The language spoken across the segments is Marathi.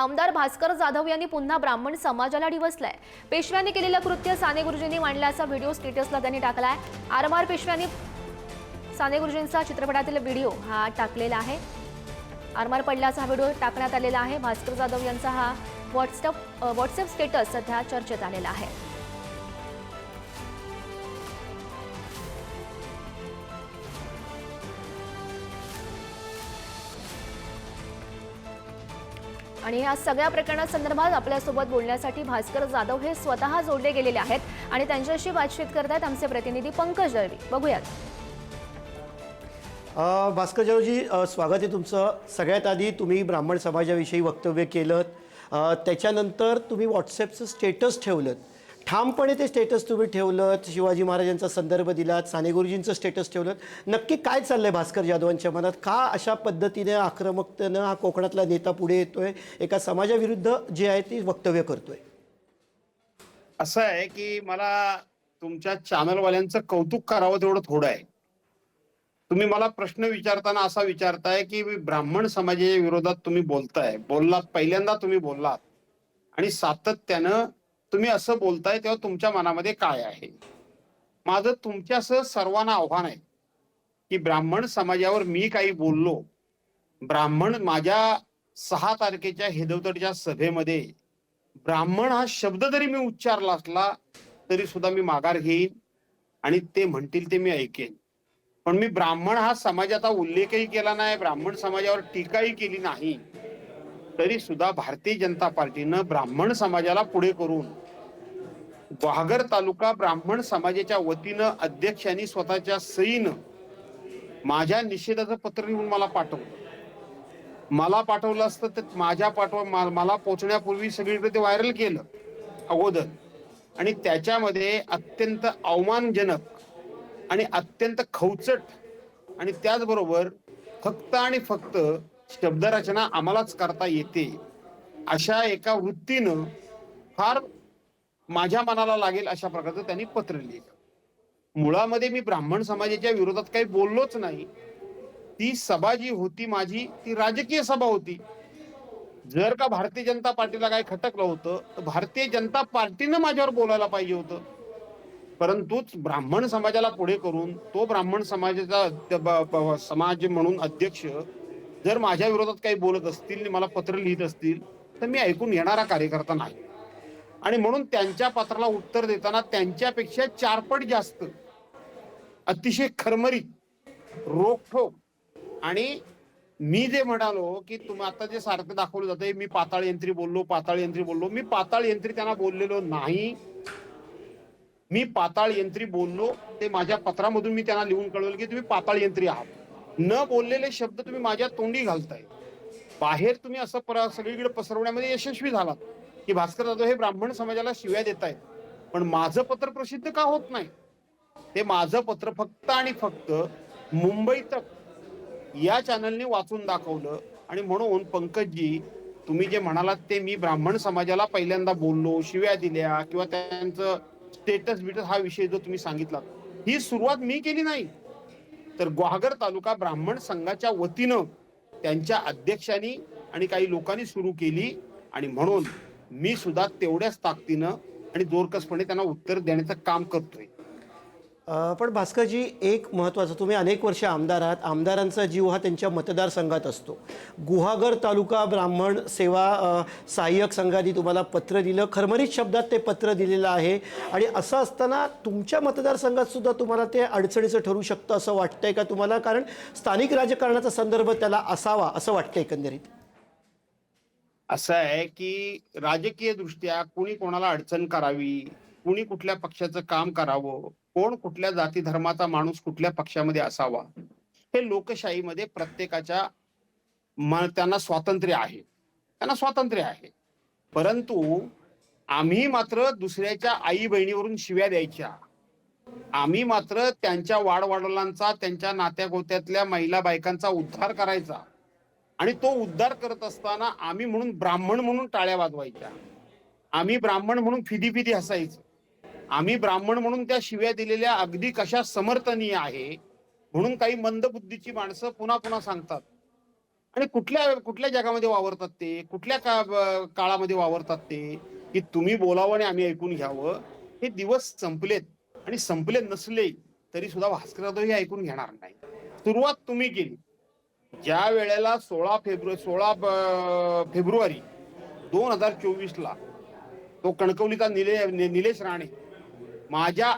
आमदार भास्कर जाधव यांनी पुन्हा ब्राह्मण समाजाला डिवसलाय. पेशव्यांनी केलेलं कृत्य साने गुरुजींनी मांडल्याचा व्हिडिओ स्टेटसला त्यांनी टाकलाय. आरमार पेशव्यांनी साने गुरुजींचा चित्रपटातील व्हिडिओ हा टाकलेला आहे. आरमार पडल्याचा हा व्हिडिओ टाकण्यात आलेला आहे. भास्कर जाधव यांचा हा व्हॉट्सअप व्हॉट्सअप स्टेटस सध्या चर्चेत आलेला आहे. आणि या सगळ्या प्रकरणासंदर्भात आपल्यासोबत बोलण्यासाठी भास्कर जाधव हे स्वतः जोडले गेलेले आहेत. आणि त्यांच्याशी बातचीत करतायत आमचे प्रतिनिधी पंकज दळवी. बघूयात. भास्कर जाधवजी स्वागत आहे तुमचं. सगळ्यात आधी तुम्ही ब्राह्मण समाजाविषयी वक्तव्य केलं त्याच्यानंतर तुम्ही व्हॉट्सॲपचं स्टेटस ठेवलं ठामपणे ते स्टेटस तुम्ही ठेवलं शिवाजी महाराजांचा संदर्भ दिलात साने गुरुजींचं स्टेटस ठेवलं नक्की काय चाललंय भास्कर जाधवांच्या मनात? का अशा पद्धतीने आक्रमकतेनं हा कोकणातला नेता पुढे येतोय? एका समाजाविरुद्ध जे आहे ते वक्तव्य करतोय. असं आहे की मला तुमच्या चॅनलवाल्यांचं कौतुक करावं तेवढं थोडं आहे. तुम्ही मला प्रश्न विचारताना असा विचारताय की मी ब्राह्मण समाजाच्या विरोधात तुम्ही बोलताय. बोललात पहिल्यांदा तुम्ही बोललात. आणि सातत्यानं तुम्ही असं बोलताय तेव्हा तुमच्या मनामध्ये काय आहे? माझं तुमच्यासह सर्वांना आव्हान आहे की ब्राह्मण समाजावर मी काही बोललो ब्राह्मण माझ्या सहा तारखेच्या हेदवतडच्या सभेमध्ये ब्राह्मण हा शब्द जरी मी उच्चारला असला तरी सुद्धा मी माघार घेईन आणि ते म्हणतील ते मी ऐकेन. पण मी ब्राह्मण हा समाजाचा उल्लेखही केला नाही ब्राह्मण समाजावर टीकाही केली नाही. तरी सुद्धा भारतीय जनता पार्टीनं ब्राह्मण समाजाला पुढे करून वाघर तालुका ब्राह्मण समाजाच्या वतीनं अध्यक्षांनी स्वतःच्या सईनं माझ्या निषेधाचं पत्र लिहून मला पाठवलं. मला पाठवलं असतं तर माझ्या पाठवा मा- मला पोचण्यापूर्वी सगळीकडे ते व्हायरल केलं अगोदर. आणि त्याच्यामध्ये अत्यंत अवमानजनक आणि अत्यंत खवचट आणि त्याचबरोबर फक्त आणि फक्त शब्दरचना आम्हालाच करता येते. अशा एका वृत्तीनं फार माझ्या मनाला लागेल अशा प्रकारचं त्यांनी पत्र लिहिलं. मुळामध्ये मी ब्राह्मण समाजाच्या विरोधात काही बोललोच नाही. ती सभा जी होती माझी ती राजकीय सभा होती. जर का भारतीय जनता पार्टीला काही खटकलं होतं तर भारतीय जनता पार्टीनं माझ्यावर बोलायला पाहिजे होतं. परंतुच ब्राह्मण समाजाला पुढे करून तो ब्राह्मण समाजाचा समाज म्हणून अध्यक्ष जर माझ्या विरोधात काही बोलत असतील मला पत्र लिहित असतील तर मी ऐकून घेणारा कार्यकर्ता नाही. आणि म्हणून त्यांच्या पत्राला उत्तर देताना त्यांच्यापेक्षा चारपट जास्त अतिशय खरमरीत रोखोक आणि मी जे म्हणालो की तुम्ही आता जे सारखं दाखवलं जातंय मी पाताळ यंत्री बोललो पाताळ यंत्री बोललो मी पाताळ यंत्री त्यांना बोललेलो नाही. मी पाताळ यंत्री बोललो ते माझ्या पत्रामधून मी त्यांना लिहून कळवलं की तुम्ही पाताळ यंत्री आहात. न बोललेले शब्द तुम्ही माझ्या तोंडी घालताय. बाहेर तुम्ही असं पर- सगळीकडे पसरवण्यामध्ये यशस्वी झालात की भास्कर जाधव हे ब्राह्मण समाजाला शिव्या देत आहेत पण माझं पत्र प्रसिद्ध का होत नाही? ते माझं पत्र फक्त आणि फक्त मुंबई तक या चॅनलने वाचून दाखवलं आणि म्हणून पंकजजी तुम्ही जे म्हणालात ते मी ब्राह्मण समाजाला पहिल्यांदा बोललो शिव्या दिल्या किंवा त्यांचं स्टेटस बिटस हा विषय जो तुम्ही सांगितला ही सुरुवात मी केली नाही. तर ग्वागर तालुका ब्राह्मण संघाच्या वतीनं त्यांच्या अध्यक्षांनी आणि काही लोकांनी सुरू केली. आणि म्हणून मी सुद्धा तेवढ्याच ताकदीनं आणि जोरकसपणे त्यांना उत्तर देण्याचं काम करतोय. पण भास्करजी एक महत्त्वाचं तुम्ही अनेक वर्ष आमदार आहात. आमदारांचा जीव हा त्यांच्या मतदारसंघात असतो. गुहागर तालुका ब्राह्मण सेवा सहाय्यक संघाने तुम्हाला पत्र दिलं. खरमरीत शब्दात ते पत्र दिलेलं आहे. आणि असं असताना तुमच्या मतदारसंघातसुद्धा तुम्हाला ते अडचणीचं ठरू शकतं असं वाटतंय का तुम्हाला? कारण स्थानिक राजकारणाचा संदर्भ त्याला असावा असं वाटतं एकंदरीत. असं आहे की राजकीय दृष्ट्या कुणी कोणाला अडचण करावी कुणी कुठल्या पक्षाचं काम करावं कोण कुठल्या जाती धर्माचा माणूस कुठल्या पक्षामध्ये असावा? हे लोकशाहीमध्ये प्रत्येकाच्या त्यांना स्वातंत्र्य आहे. त्यांना स्वातंत्र्य आहे. परंतु आम्ही मात्र दुसऱ्याच्या आई बहिणीवरून शिव्या द्यायच्या. आम्ही मात्र त्यांच्या वाडवडिलांचा त्यांच्या नात्या गोत्यातल्या महिला बायकांचा उद्धार करायचा. आणि तो उद्धार करत असताना आम्ही म्हणून ब्राह्मण म्हणून टाळ्या वाजवायच्या. आम्ही ब्राह्मण म्हणून फिदी फिदी हसायचं. आम्ही ब्राह्मण म्हणून त्या शिव्या दिलेल्या अगदी कशा समर्थनीय आहे म्हणून काही मंदबुद्धीची माणसं पुन्हा पुन्हा सांगतात. आणि कुठल्या कुठल्या जगामध्ये वावरतात ते? कुठल्या का काळामध्ये वावरतात ते? की तुम्ही बोलावं आणि आम्ही ऐकून घ्यावं? हे दिवस संपलेत. आणि संपले नसले तरी सुद्धा भास्कर हे ऐकून घेणार नाही. सुरुवात तुम्ही केली. ज्या वेळेला सोळा फेब्रुवारी सोळा फेब्रुवारी दोन हजार चोवीस ला तो कणकवलीचा निले निलेश राणे माझ्या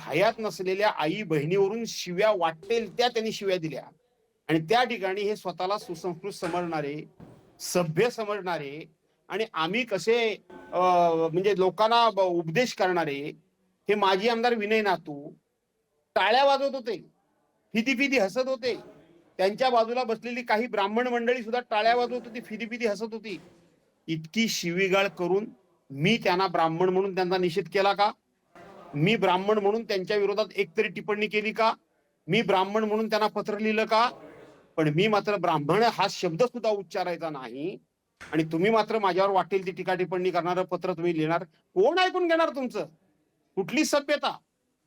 हयात नसलेल्या आई बहिणीवरून शिव्या वाटेल त्या त्यांनी शिव्या दिल्या. आणि त्या ठिकाणी हे स्वतःला सुसंस्कृत समजणारे सभ्य समजणारे आणि आम्ही कसे अं, म्हणजे लोकांना उपदेश करणारे हे माजी आमदार विनय नातू टाळ्या वाजवत होते. फिदी फिदी हसत होते. त्यांच्या बाजूला बसलेली काही ब्राह्मण मंडळी सुद्धा टाळ्या वाजवत होती फिदी फिदी हसत होती. इतकी शिवीगाळ करून मी त्यांना ब्राह्मण म्हणून त्यांचा निषेध केला का? मी ब्राह्मण म्हणून त्यांच्या विरोधात एकतरी टिप्पणी केली का? मी ब्राह्मण म्हणून त्यांना पत्र लिहिलं का? पण मी मात्र ब्राह्मण हा शब्द सुद्धा उच्चारायचा नाही. आणि तुम्ही मात्र माझ्यावर वाटेल ती टीका टिप्पणी करणारं पत्र तुम्ही लिहिणार. कोण ऐकून घेणार तुमचं? कुठली सभ्यता?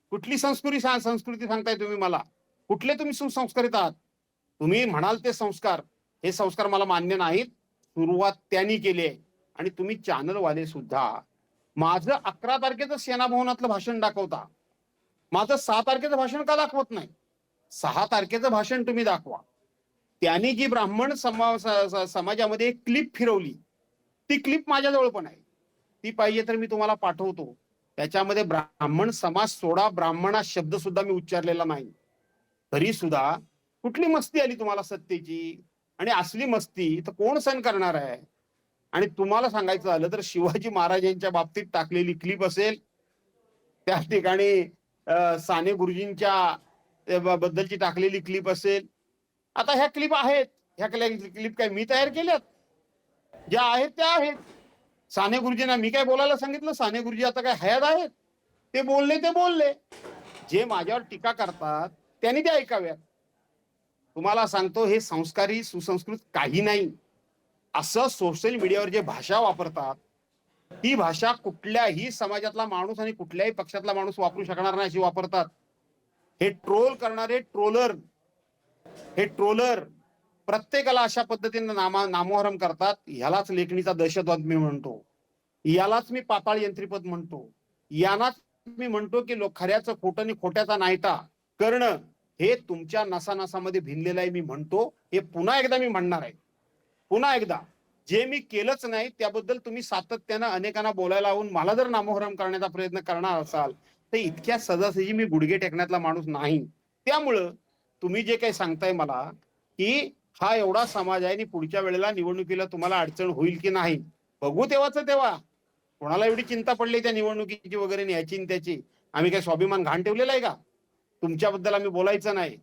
कुठली संस्कृती संस्कृती सांगताय तुम्ही मला? कुठले तुम्ही सुसंस्कारित आहात? तुम्ही म्हणाल ते संस्कार. हे संस्कार मला मान्य नाहीत. सुरुवात त्यांनी केली आहे. आणि तुम्ही चॅनलवाले सुद्धा. माझं अकरा तारखेचं सेनाभवनातलं भाषण दाखवता. माझं सहा तारखेचं भाषण का दाखवत नाही? सहा तारखेचं भाषण तुम्ही दाखवा. त्याने जी ब्राह्मण समा समाजामध्ये एक क्लिप फिरवली. ती क्लिप माझ्याजवळ पण आहे. ती पाहिजे तर मी तुम्हाला पाठवतो. त्याच्यामध्ये ब्राह्मण समाज सोडा ब्राह्मण हा शब्द सुद्धा मी उच्चारलेला नाही. तरी सुद्धा कुठली मस्ती आली तुम्हाला सत्तेची? आणि असली मस्ती तर कोण सहन करणार आहे? आणि तुम्हाला सांगायचं झालं तर शिवाजी महाराजांच्या बाबतीत टाकलेली क्लिप असेल त्या ठिकाणी साने गुरुजींच्या बद्दलची टाकलेली क्लिप असेल. आता ह्या क्लिप आहेत. ह्या क्लिप काय मी तयार केल्यात? ज्या आहेत त्या आहेत. साने गुरुजींना मी काय बोलायला सांगितलं? साने गुरुजी आता काय हयात आहेत? ते बोलले ते बोलले. जे माझ्यावर टीका करतात त्यांनी ते ऐकाव्यात. तुम्हाला सांगतो हे संस्कारी सुसंस्कृत काही नाही. असं सोशल मीडियावर जे भाषा वापरतात ती भाषा कुठल्याही समाजातला माणूस आणि कुठल्याही पक्षातला माणूस वापरू शकणार नाही अशी वापरतात. हे ट्रोल करणारे ट्रोलर हे ट्रोलर प्रत्येकाला अशा पद्धतीने नामा नामोहरम करतात. ह्यालाच लेखणीचा दहशतवाद मी म्हणतो. यालाच मी पाताळ यंत्रीपद म्हणतो. यालाच मी म्हणतो की लोक खऱ्याचं खोटं आणि खोट्याचा नायटा करणं हे तुमच्या नसानसामध्ये भिनलेलं आहे मी म्हणतो. हे पुन्हा एकदा मी म्हणणार आहे. पुन्हा एकदा जे मी केलंच नाही त्याबद्दल तुम्ही सातत्यानं अनेकांना बोलायला लावून मला जर नामोहरम करण्याचा प्रयत्न करणार असाल तर इतक्या सहजासहजी मी गुडघे टेकण्यातला माणूस नाही. त्यामुळं तुम्ही जे काही सांगताय मला की हा एवढा समाज आहे आणि पुढच्या वेळेला निवडणुकीला तुम्हाला अडचण होईल की नाही बघू तेव्हाच तेव्हा. कोणाला एवढी चिंता पडली त्या निवडणुकीची वगैरे न्यायची याची त्याची? आम्ही काय स्वाभिमान घाण ठेवलेला आहे का? तुमच्याबद्दल आम्ही बोलायचं नाही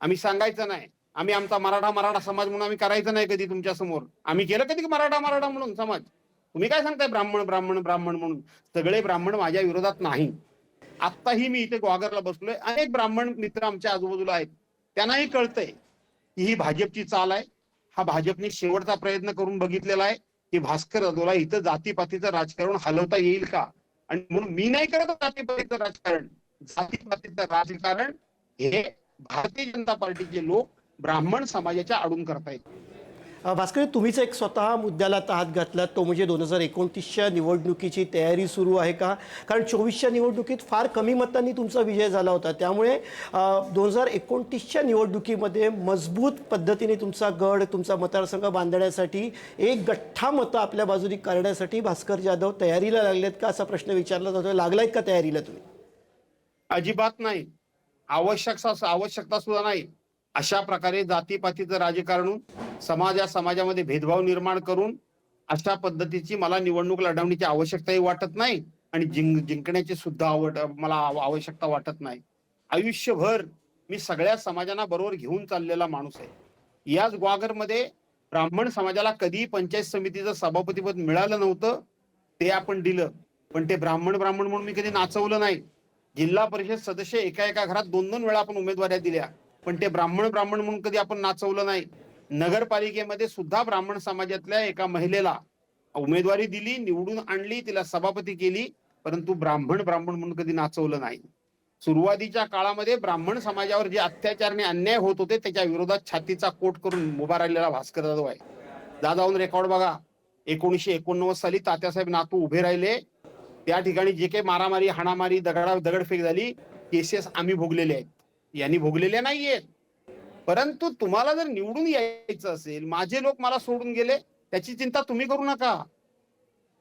आम्ही सांगायचं नाही. आम्ही आमचा मराठा मराठा समाज म्हणून आम्ही करायचं नाही कधी तुमच्यासमोर. आम्ही केलं कधी मराठा मराठा म्हणून समाज? तुम्ही काय सांगताय ब्राह्मण ब्राह्मण ब्राह्मण म्हणून? सगळे ब्राह्मण माझ्या विरोधात नाही. आत्ताही मी इथे ग्वागरला बसलोय. अनेक ब्राह्मण मित्र आमच्या आजूबाजूला आहेत. त्यांनाही कळतंय की ही भाजपची चाल आहे. हा भाजपने शेवटचा प्रयत्न करून बघितलेला आहे की भास्कर अदोला इथं जातीपातीचं राजकारण हलवता येईल का? आणि म्हणून मी नाही करत जातीपातीचं राजकारण. जातीपातीचं राजकारण हे भारतीय जनता पार्टीचे लोक ब्राह्मण समाजाच्या आडून करतायत अ, भास्कर तुम्हीच एक स्वतः मुद्द्याला आता हात घातलात तो म्हणजे दोन हजार एकोणतीसच्या निवडणुकीची तयारी सुरू आहे का? कारण चोवीसच्या निवडणुकीत फार कमी मतांनी तुमचा विजय झाला होता. त्यामुळे दोन हजार एकोणतीसच्या निवडणुकीमध्ये मजबूत पद्धतीने तुमचा गड तुमचा मतदारसंघ बांधण्यासाठी एक गठ्ठा मतं आपल्या बाजूने करण्यासाठी भास्कर जाधव तयारीला लागलेत का? असा प्रश्न विचारला जातो लागलायत का तयारीला तुम्ही? अजिबात नाही. आवश्यक आवश्यकता सुद्धा नाही. अशा प्रकारे जातीपातीचं राजकारण समाजा समाजामध्ये भेदभाव निर्माण करून अशा पद्धतीची मला निवडणूक लढवण्याची आवश्यकताही वाटत नाही आणि जिंक जिंकण्याची सुद्धा आवड मला आवश्यकता वाटत नाही. आयुष्यभर मी सगळ्या समाजांना बरोबर घेऊन चाललेला माणूस आहे. याच ग्वागरमध्ये ब्राह्मण समाजाला कधी पंचायत समितीचं सभापतीपद मिळालं नव्हतं ते आपण दिलं. पण ते ब्राह्मण ब्राह्मण म्हणून मी कधी नाचवलं नाही. जिल्हा परिषद सदस्य एका एका घरात दोन दोन वेळा आपण उमेदवाऱ्या दिल्या. पण ते ब्राह्मण ब्राह्मण म्हणून कधी आपण नाचवलं नाही. नगरपालिकेमध्ये सुद्धा ब्राह्मण समाजातल्या एका महिलेला उमेदवारी दिली निवडून आणली तिला सभापती केली परंतु ब्राह्मण ब्राह्मण म्हणून कधी नाचवलं नाही. सुरुवातीच्या काळामध्ये ब्राह्मण समाजावर जे अत्याचार आणि अन्याय होत होते त्याच्या विरोधात छातीचा कोट करून उभा राहिलेला भास्कर जाधव आहे. दादाहून रेकॉर्ड बघा एकोणीशे एकोणनव्वद साली तात्यासाहेब नातू उभे राहिले. त्या ठिकाणी जे काही मारामारी हाणामारी दगडा दगडफेक झाली केसेस आम्ही भोगलेले आहेत. यांनी भोगलेले नाहीयेत. परंतु तुम्हाला जर निवडून यायचं असेल माझे लोक मला सोडून गेले त्याची चिंता तुम्ही करू नका.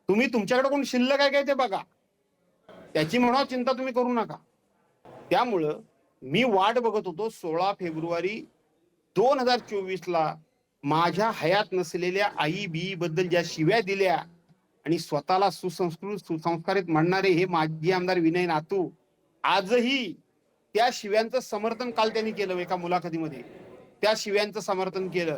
तुम्ही तुमच्याकडे कोण शिल्लक आहे काय ते बघा. त्याची म्हणा चिंता तुम्ही करू नका. त्यामुळं मी वाट बघत होतो सोळा फेब्रुवारी दोन हजार चोवीस ला माझ्या हयात नसलेल्या आई बी बद्दल ज्या शिव्या दिल्या आणि स्वतःला सुसंस्कृत सुसंस्कारित म्हणणारे हे माजी आमदार विनय नातू आजही त्या शिव्यांचं समर्थन काल त्यांनी केलं एका मुलाखतीमध्ये. त्या शिव्यांचं समर्थन केलं.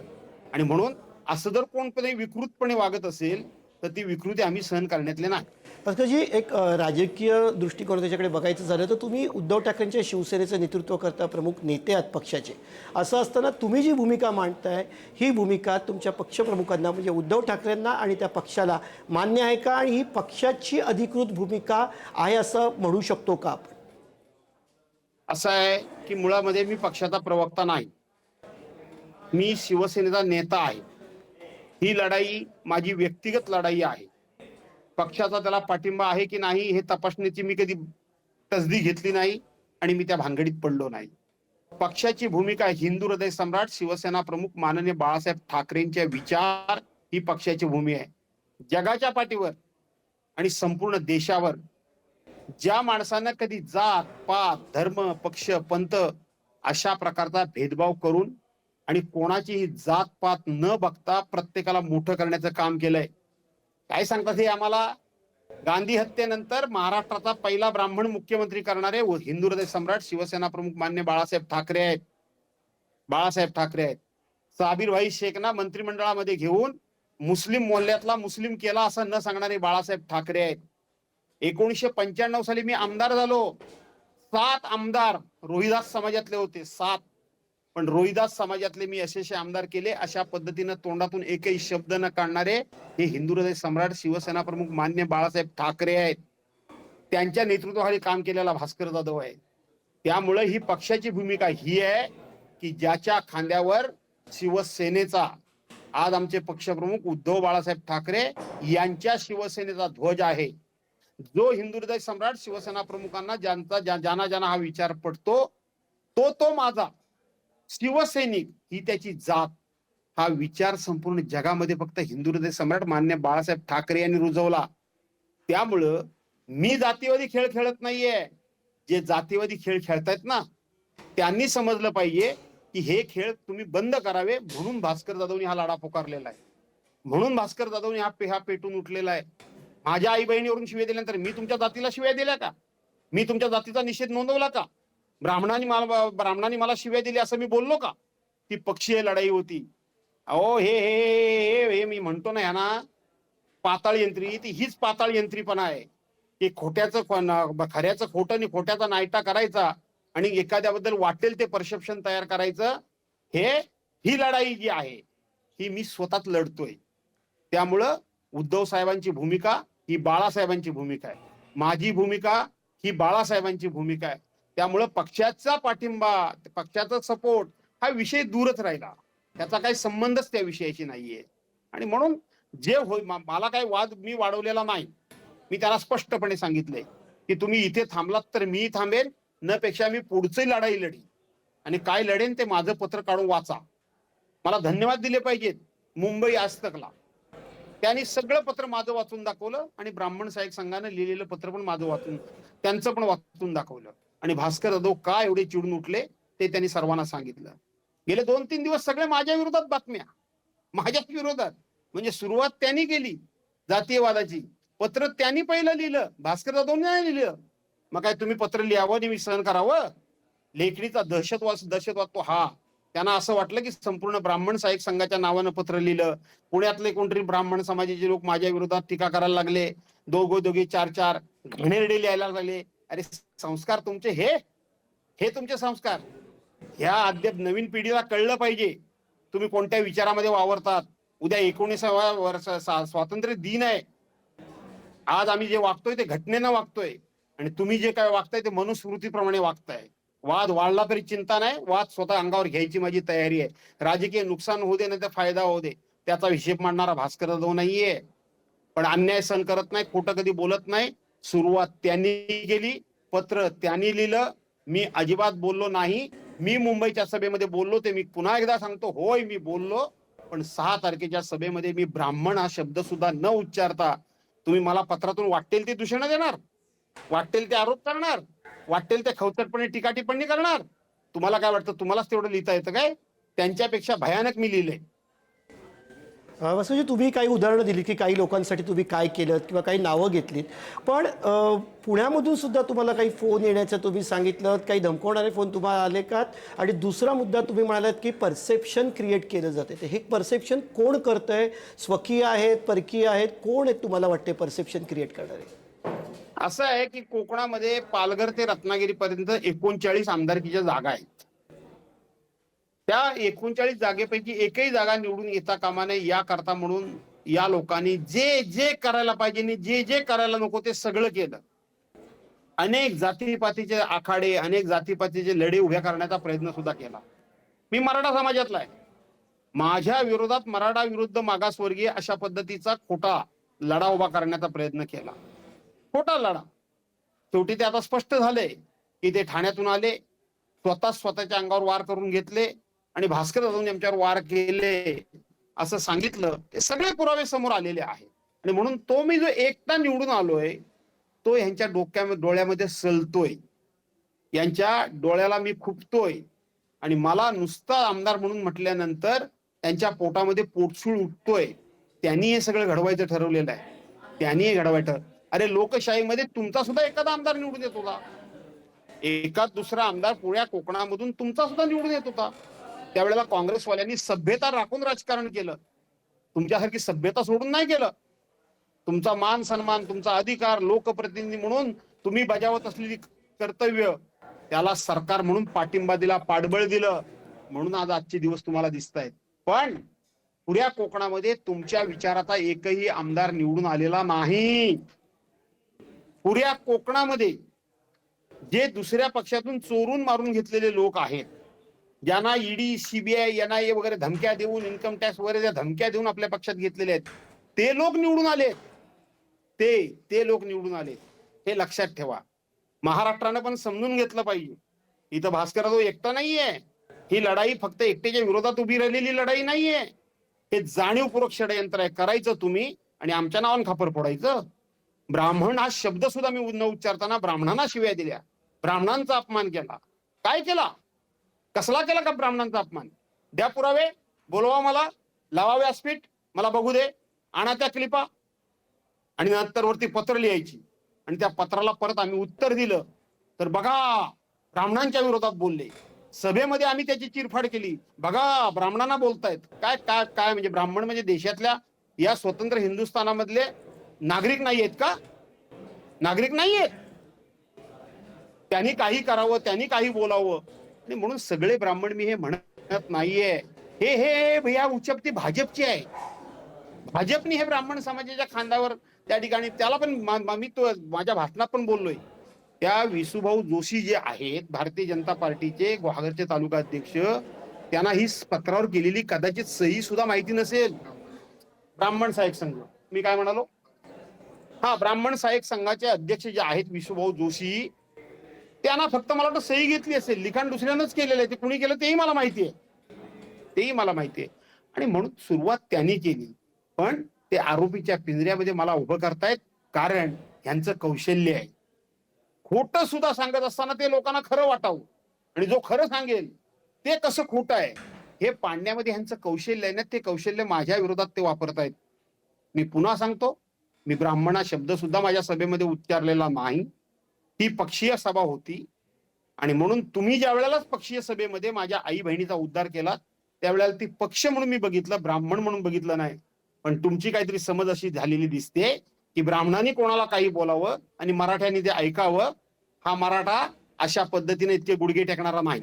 आणि म्हणून असं जर कोणपणे विकृतपणे वागत असेल तर ती विकृती आम्ही सहन करण्यातले नाही. भास्करजी एक राजकीय दृष्टिकोन त्याच्याकडे बघायचं झालं तर तुम्ही उद्धव ठाकरेंच्या शिवसेनेचं नेतृत्व करता प्रमुख नेते आहात पक्षाचे. असं असताना तुम्ही जी भूमिका मांडताय ही भूमिका तुमच्या पक्षप्रमुखांना म्हणजे उद्धव ठाकरेंना आणि त्या पक्षाला मान्य आहे का? आणि ही पक्षाची अधिकृत भूमिका आहे असं म्हणू शकतो का आपण? असं आहे की मुळामध्ये मी पक्षाचा प्रवक्ता नाही. मी शिवसेनेचा नेता आहे. ही लढाई माझी व्यक्तिगत लढाई आहे. पक्षाचा त्याला पाठिंबा आहे की नाही हे तपासण्याची मी कधी तसदी घेतली नाही आणि मी त्या भानगडीत पडलो नाही. पक्षाची भूमिका हिंदू हृदय सम्राट शिवसेना प्रमुख माननीय बाळासाहेब ठाकरेंचे विचार ही पक्षाची भूमी आहे. जगाच्या पाठीवर आणि संपूर्ण देशावर ज्या माणसांना कधी जात पात धर्म पक्ष पंथ अशा प्रकारचा भेदभाव करून आणि कोणाचीही जात पात न बघता प्रत्येकाला मोठं करण्याचं काम केलंय. काय सांगतात हे आम्हाला? गांधी हत्येनंतर महाराष्ट्राचा पहिला ब्राह्मण मुख्यमंत्री करणारे व हिंदू हृदय सम्राट शिवसेना प्रमुख मान्य बाळासाहेब ठाकरे आहेत. बाळासाहेब ठाकरे आहेत. साबीरभाई शेखना मंत्रिमंडळामध्ये घेऊन मुस्लिम मोहल्ल्यातला मुस्लिम केला असं न सांगणारे बाळासाहेब ठाकरे आहेत. एकोणीसशे पंच्याण्णव साली मी आमदार झालो. सात आमदार रोहिदास समाजातले होते सात. पण रोहिदास समाजातले मी यशस्वी आमदार केले अशा पद्धतीनं तोंडातून एकही शब्द न काढणारे हे हिंदू हृदय सम्राट शिवसेना प्रमुख मान्य बाळासाहेब ठाकरे आहेत. त्यांच्या नेतृत्वाखाली काम केलेला भास्कर जाधव आहे. त्यामुळे ही पक्षाची भूमिका ही आहे की ज्याच्या खांद्यावर शिवसेनेचा आज आमचे पक्षप्रमुख उद्धव बाळासाहेब ठाकरे यांच्या शिवसेनेचा ध्वज आहे. जो हिंदू हृदय सम्राट शिवसेना प्रमुखांना ज्यांचा ज्या- ज्यांना ज्यांना हा विचार पडतो तो तो माझा शिवसैनिक ही त्याची जात. हा विचार संपूर्ण जगामध्ये फक्त हिंदू हृदय सम्राट मान्य बाळासाहेब ठाकरे यांनी रुजवला. त्यामुळं मी जातीवादी खेळ खेळत नाहीये. जे जातीवादी खेळ खेळतायत ना त्यांनी समजलं पाहिजे की हे खेळ तुम्ही बंद करावे म्हणून भास्कर जाधवनी हा लढा पुकारलेला आहे. म्हणून भास्कर जाधवनी हा पे हा पेटून उठलेला आहे. माझ्या आई बहिणीवरून शिव्या दिल्यानंतर मी तुमच्या जातीला शिव्या दिल्या का? मी तुमच्या जातीचा निषेध नोंदवला का? ब्राह्मणांनी मला ब्राह्मणांनी मला शिव्या दिली असं मी बोललो का? ती पक्षीय लढाई होती. अहो हे हे हे हे- मी म्हणतो ना यांना पाताळ यंत्री ती हीच पाताळ यंत्रीपणा आहे. की खोट्याचं खऱ्याचं खोटं आणि खोट्याचा नायटा करायचा आणि एखाद्याबद्दल वाटेल ते परसेप्शन तयार करायचं हे ही लढाई जी आहे ही मी स्वतःच लढतोय. त्यामुळं उद्धव साहेबांची भूमिका ही बाळासाहेबांची भूमिका आहे. माझी भूमिका ही बाळासाहेबांची भूमिका आहे. त्यामुळं पक्षाचा पाठिंबा पक्षाचा सपोर्ट हा विषय दूरच राहिला. त्याचा काही संबंधच त्या विषयाशी नाहीये. आणि म्हणून जे होय मला काही वाद मी वाढवलेला नाही. मी त्याला स्पष्टपणे सांगितले की तुम्ही इथे थांबलात तर मी थांबेन न पेक्षा मी पुढची लढाई लढी आणि काय लढेन ते माझं पत्र काढून वाचा. मला धन्यवाद दिले पाहिजेत. मुंबई आज तकला. त्यांनी सगळं पत्र माझं वाचून दाखवलं आणि ब्राह्मण सहाय्यक संघानं लिहिलेलं पत्र पण माझं वाचून त्यांचं पण वाचून दाखवलं. आणि भास्कर जाधव का एवढे चिडून उठले ते त्यांनी सर्वांना सांगितलं. गेले दोन तीन दिवस सगळे माझ्या विरोधात बातम्या. माझ्याच विरोधात. म्हणजे सुरुवात त्यांनी केली जातीयवादाची. पत्र त्यांनी पहिलं लिहिलं भास्कर जाधवने नाही लिहिलं. मग काय तुम्ही पत्र लिहावं आणि मी सहन करावं? लेखणीचा दहशतवाद दहशतवाद तो हा. त्यांना असं वाटलं की संपूर्ण ब्राह्मण सहाय्यक संघाच्या नावानं पत्र लिहिलं. पुण्यातले कोणतरी ब्राह्मण समाजाचे लोक माझ्या विरोधात टीका करायला लागले. दोघो दोघे चार चार घणेरडे लिहायला लागले. अरे संस्कार तुमचे हे? हे तुमचे संस्कार. ह्या अद्याप नवीन पिढीला कळलं पाहिजे. तुम्ही कोणत्या विचारामध्ये वावरतात? उद्या एकोणीसाव्या वर्ष स्वातंत्र्य दिन आहे. आज आम्ही जे वागतोय ते घटनेनं वागतोय. आणि तुम्ही जे काय वागताय ते मनुस्मृतीप्रमाणे वागताय. वाद वाढला तरी चिंता नाही. वाद स्वतः अंगावर घ्यायची माझी तयारी आहे. राजकीय नुकसान होऊ दे नाही तर फायदा होऊ दे. त्याचा हिशेब मांडणारा भास्कर जाधव नाहीये. पण अन्याय सहन करत नाही खोटं कधी बोलत नाही. सुरुवात त्यांनी केली पत्र त्यांनी लिहिलं. मी अजिबात बोललो नाही. मी मुंबईच्या सभेमध्ये बोललो ते मी पुन्हा एकदा सांगतो. होय मी बोललो. पण सहा तारखेच्या सभेमध्ये मी ब्राह्मण हा शब्द सुद्धा न उच्चारता तुम्ही मला पत्रातून वाटेल ते दूषण देणार. वाटेल ते आरोप करणार. वाटेल ते खवचटपणे टीका टिप्पणी करणार. तुम्हाला काय वाटतं तुम्हालाच तेवढं लिहिता येतं काय? त्यांच्यापेक्षा भयानक मी लिहिले अ, वसुजी तुम्ही काही उदाहरणं दिली की काही लोकांसाठी तुम्ही काय केलं किंवा काही नावं घेतलीत. पण पुण्यामधून सुद्धा तुम्हाला काही फोन येण्याचं तुम्ही सांगितलं काही धमकवणारे फोन तुम्हाला आले का? आणि दुसरा मुद्दा तुम्ही म्हणालात की परसेप्शन क्रिएट केलं जाते. ते हे परसेप्शन कोण करतंय? स्वकीय आहेत परकीय आहेत? कोण आहेत तुम्हाला वाटते परसेप्शन क्रिएट करणारे? असं आहे की कोकणामध्ये पालघर ते रत्नागिरी पर्यंत एकोणचाळीस आमदारकीच्या जागा आहेत. त्या एकोणचाळीस जागेपैकी एकही जागा निवडून येता कामा नये याकरता म्हणून या लोकांनी जे जे करायला पाहिजे आणि जे जे करायला नको ते सगळं केलं. अनेक जातीपातीचे आखाडे अनेक जातीपातीचे लढे उभ्या करण्याचा प्रयत्न सुद्धा केला. मी मराठा समाजातला आहे. माझ्या विरोधात मराठा विरुद्ध मागासवर्गीय अशा पद्धतीचा खोटा लढा उभा करण्याचा प्रयत्न केला. खोटा लढा. शेवटी ते आता स्पष्ट झाले की ते ठाण्यातून आले स्वतः स्वतःच्या अंगावर वार करून घेतले आणि भास्कर जाधव यांच्यावर वार केले असं सांगितलं. ते सगळे पुरावे समोर आलेले आहेत. आणि म्हणून तो मी जो एकटा निवडून आलोय तो ह्यांच्या डोक्यामध्ये डोळ्यामध्ये सलतोय. यांच्या डोळ्याला मी खुपतोय. आणि मला नुसता आमदार म्हणून म्हटल्यानंतर त्यांच्या पोटामध्ये पोटसूळ उठतोय. त्यांनी हे सगळं घडवायचं ठरवलेलं आहे. त्यांनी हे घडवायचं अरे लोकशाहीमध्ये तुमचा सुद्धा एखादा आमदार निवडून येत होता. एका दुसरा आमदार पुण्या कोकणामधून तुमचा सुद्धा निवडून येत होता. त्यावेळेला काँग्रेसवाल्यांनी सभ्यता राखून राजकारण केलं. तुमच्यासारखी सभ्यता सोडून नाही केलं तुमचा मान सन्मान तुमचा अधिकार लोकप्रतिनिधी म्हणून तुम्ही बजावत असलेली कर्तव्य त्याला सरकार म्हणून पाठिंबा दिला पाठबळ दिलं. म्हणून आज आजचे दिवस तुम्हाला दिसत आहेत पण पुऱ्या कोकणामध्ये तुमच्या विचाराचा एकही आमदार निवडून आलेला नाही. पुऱ्या कोकणामध्ये जे दुसऱ्या पक्षातून चोरून मारून घेतलेले लोक आहेत ज्यांना ईडी सीबीआय एनआयए वगैरे धमक्या देऊन इन्कम टॅक्स वगैरे ज्या धमक्या देऊन आपल्या पक्षात घेतलेले आहेत ते लोक निवडून आले ते ते लोक निवडून आले हे लक्षात ठेवा. महाराष्ट्रानं पण समजून घेतलं पाहिजे. इथं भास्कर जो एकटा नाहीये. ही लढाई फक्त एकट्याच्या विरोधात उभी राहिलेली लढाई नाहीये. हे जाणीवपूर्वक षडयंत्र आहे. करायचं तुम्ही आणि आमच्या नावानं खापर फोडायचं. ब्राह्मण हा शब्द सुद्धा मी न उच्चारताना ब्राह्मणांना शिव्या दिल्या. ब्राह्मणांचा अपमान केला. काय केला? कसला केला का ब्राह्मणांचा अपमान? द्या पुरावे बोलवा मला लावा व्यासपीठ मला बघू दे आणा त्या क्लिपा. आणि नंतर वरती पत्र लिहायची. आणि त्या पत्राला परत आम्ही उत्तर दिलं. तर बघा ब्राह्मणांच्या विरोधात बोलले. सभेमध्ये आम्ही त्याची चिरफाड केली. बघा ब्राह्मणांना बोलतायत. काय काय काय? म्हणजे ब्राह्मण म्हणजे देशातल्या या स्वतंत्र हिंदुस्थानामधले नागरिक नाही आहेत का? नागरिक नाही आहेत त्यांनी काही करावं त्यांनी काही बोलावं. आणि म्हणून सगळे ब्राह्मण मी हे म्हणत नाहीये. हे हे भैया या उच्चपती भाजपची आहे. भाजपनी हे ब्राह्मण समाजाच्या खांद्यावर त्या ठिकाणी त्याला पण मी तो माझ्या भाषणात पण बोललोय. त्या विसुभाऊ जोशी जे आहेत भारतीय जनता पार्टीचे गुहागरचे तालुका अध्यक्ष त्यांना ही पत्रावर केलेली कदाचित सही सुद्धा माहिती नसेल. ब्राह्मण साहेब संघ. मी काय म्हणालो? हा ब्राह्मण सहाय्यक संघाचे अध्यक्ष जे आहेत विश्वभाऊ जोशी त्यांना फक्त मला वाटतं सही घेतली असेल. लिखाण दुसऱ्यानंच केलेलं आहे. ते कुणी केलं तेही मला माहिती आहे. तेही मला माहिती आहे. आणि म्हणून सुरुवात त्यांनी केली. पण ते आरोपीच्या पिंजऱ्यामध्ये मला उभं करतायत. कारण यांचं कौशल्य आहे. खोट सुद्धा सांगत असताना ते लोकांना खरं वाटावं. आणि जो खरं सांगेल ते कसं खोटं आहे हे पाडण्यामध्ये ह्यांचं कौशल्य आहे ना ते कौशल्य माझ्या विरोधात ते वापरतायत. मी पुन्हा सांगतो मी ब्राह्मणा शब्द सुद्धा माझ्या सभेमध्ये उच्चारलेला नाही. ती पक्षीय सभा होती. आणि म्हणून तुम्ही ज्या वेळेलाच पक्षीय सभेमध्ये माझ्या आई बहिणीचा उद्धार केला त्यावेळेला ती पक्ष म्हणून मी बघितलं ब्राह्मण म्हणून बघितलं नाही. पण तुमची काहीतरी समज अशी झालेली दिसते की ब्राह्मणांनी कोणाला काही बोलावं आणि मराठ्यांनी ते ऐकावं हा मराठा अशा पद्धतीने इतके गुडघे टेकणारा नाही.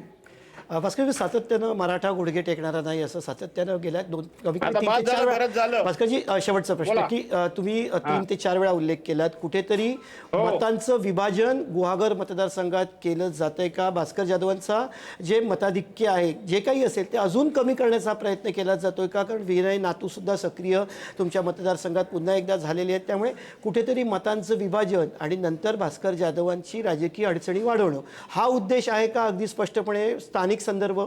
भास्करजी सातत्यानं मराठा गुडघे टेकणारा नाही असं सातत्यानं गेल्या दोन कमी आता बाद झालं, बरंच झालं. भास्करजी अ, शेवटचा प्रश्न बोला. की अ, तुम्ही अ, तीन ते चार वेळा उल्लेख केलात कुठेतरी हो. मतांचं विभाजन गुहागर मतदारसंघात केलं जातंय का भास्कर जाधवांचा जे मताधिक्य आहे जे काही असेल ते अजून कमी करण्याचा प्रयत्न केला जातोय का कारण विनय नातू सुद्धा सक्रिय तुमच्या मतदारसंघात पुन्हा एकदा झालेले आहेत त्यामुळे कुठेतरी मतांचं विभाजन आणि नंतर भास्कर जाधवांची राजकीय अडचणी वाढवणं हा उद्देश आहे का अगदी स्पष्टपणे स्थानिक संदर्भ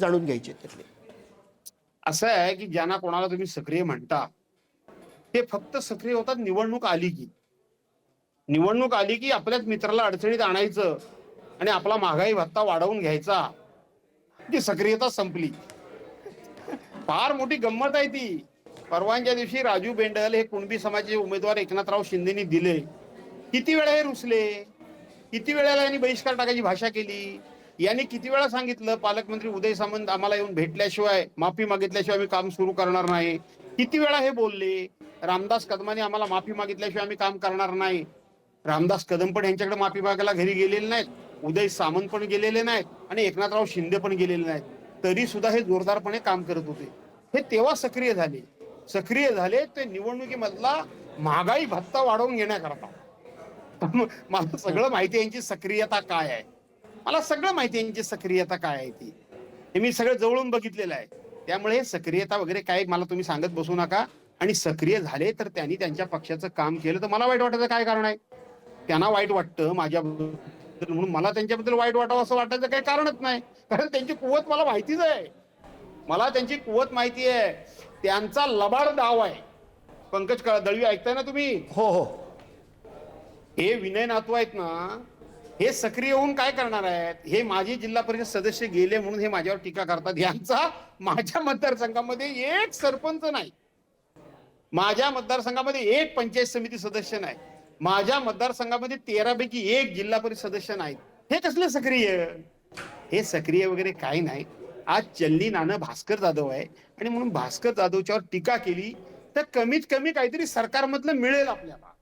जाणून घ्यायचे त्यातले. असं आहे की ज्यांना कोणाला तुम्ही सक्रिय म्हणता ते फक्त सक्रिय होतात निवडणूक आली की. निवडणूक आली की आपल्याच मित्राला अडचणीत आणायचं आणि आपला महागाई भत्ता वाढवून घ्यायचा. ती सक्रियता संपली. फार मोठी गंमत आहे ती. परवानच्या दिवशी राजू बेंडल हे कुणबी समाजाचे उमेदवार एकनाथराव शिंदेनी दिले. किती वेळा हे रुसले? किती वेळेला यांनी बहिष्कार टाकायची भाषा केली? यांनी किती वेळा सांगितलं पालकमंत्री उदय सामंत आम्हाला येऊन भेटल्याशिवाय माफी मागितल्याशिवाय आम्ही काम सुरू करणार नाही. किती वेळा हे बोलले रामदास कदमाने आम्हाला माफी मागितल्याशिवाय आम्ही काम करणार नाही. रामदास कदम पण यांच्याकडे माफी मागायला घरी गेलेले नाहीत उदय सामंत पण गेलेले नाहीत आणि एकनाथराव शिंदे पण गेलेले नाहीत. तरी सुद्धा हे जोरदारपणे काम करत होते. हे तेव्हा सक्रिय झाले. सक्रिय झाले ते निवडणुकीमधला महागाई भत्ता वाढवून घेण्याकरता. मला सगळं माहिती यांची सक्रियता काय आहे. मला सगळं माहिती यांची सक्रियता काय आहे ती. हे मी सगळं जवळून बघितलेलं आहे. त्यामुळे सक्रियता वगैरे काय मला तुम्ही सांगत बसू नका. आणि सक्रिय झाले तर त्यांनी त्यांच्या पक्षाचं काम केलं. तर मला वाईट वाटायचं काय कारण आहे? त्यांना वाईट वाटतं माझ्याबद्दल म्हणून मला त्यांच्याबद्दल वाईट वाटावं असं वाटायचं काही कारणच नाही. कारण त्यांची कुवत मला माहितीच आहे. मला त्यांची कुवत माहिती आहे. त्यांचा लबाड डाव आहे. पंकज दळवी ऐकताय ना तुम्ही? हो हो. हे विनय नातू आहेत ना हे सक्रिय होऊन काय करणार आहेत? हे माझे जिल्हा परिषद सदस्य गेले म्हणून हे माझ्यावर टीका करतात. यांचा माझ्या मतदारसंघामध्ये एक सरपंच नाही. माझ्या मतदारसंघामध्ये एक पंचायत समिती सदस्य नाही. माझ्या मतदारसंघामध्ये तेरा पैकी एक जिल्हा परिषद सदस्य नाहीत. हे कसले सक्रिय? हे सक्रिय वगैरे काही नाही. आज चल्ली नानं भास्कर जाधव आहे. आणि म्हणून भास्कर जाधवच्यावर टीका केली तर कमीत कमी काहीतरी सरकारमधलं मिळेल आपल्याला.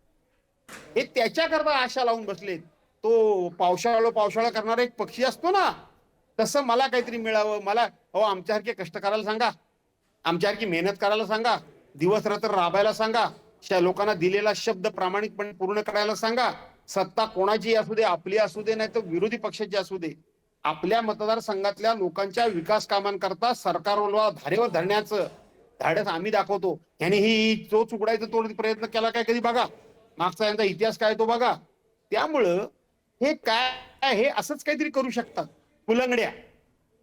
हे त्याच्याकरता आशा लावून बसलेत. तो पावसाळा पावसाळा करणारा एक पक्षी असतो ना तसं मला काहीतरी मिळावं. मला हो आमच्यासारखे कष्ट करायला सांगा. आमच्यासारखी मेहनत करायला सांगा. दिवस रात्र राबायला सांगा. त्या लोकांना दिलेला शब्द प्रामाणिकपणे पूर्ण करायला सांगा. सत्ता कोणाची असू दे आपली असू दे नाही तर विरोधी पक्षाची असू दे. आपल्या मतदारसंघातल्या लोकांच्या विकास कामांकरता सरकारला धारेवर धरण्याचं. धाडस आम्ही दाखवतो. यांनी ही जो चुकडायचा तो प्रयत्न केला काय कधी बघा? मागचा यांचा इतिहास काय तो बघा? त्यामुळं हे काय हे असंच काहीतरी करू शकतात. पुलंगड्या.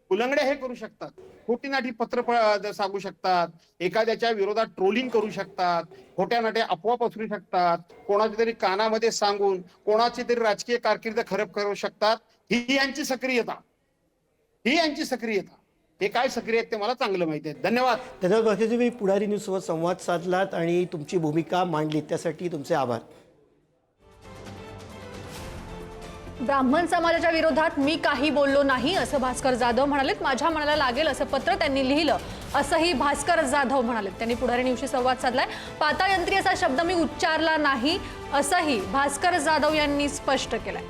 पुलंगड्या हे करू शकतात. खोटी नाटी पत्र सांगू शकतात. एखाद्याच्या विरोधात ट्रोलिंग करू शकतात. खोट्या नाट्या अफवा पसरू शकतात. कोणाच्या तरी कानामध्ये सांगून कोणाची तरी राजकीय कारकीर्द खराब करू शकतात. ही यांची सक्रियता. ही यांची सक्रियता. हे काय सक्रिय आहेत ते मला चांगलं माहिती आहे. धन्यवाद. धन्यवाद तुम्ही पुढारी न्यूजसोबत संवाद साधलात आणि तुमची भूमिका मांडली. त्यासाठी तुमचे आभार. ब्राह्मण समाजाच्या विरोधात मी काही बोललो नाही असं भास्कर जाधव म्हणालेत. माझ्या मनाला लागेल असं पत्र त्यांनी लिहिलं असंही भास्कर जाधव म्हणालेत. त्यांनी पुढारी न्यूजशी संवाद साधलाय. पातायंत्री असा शब्द मी उच्चारला नाही असंही भास्कर जाधव यांनी स्पष्ट केलंय.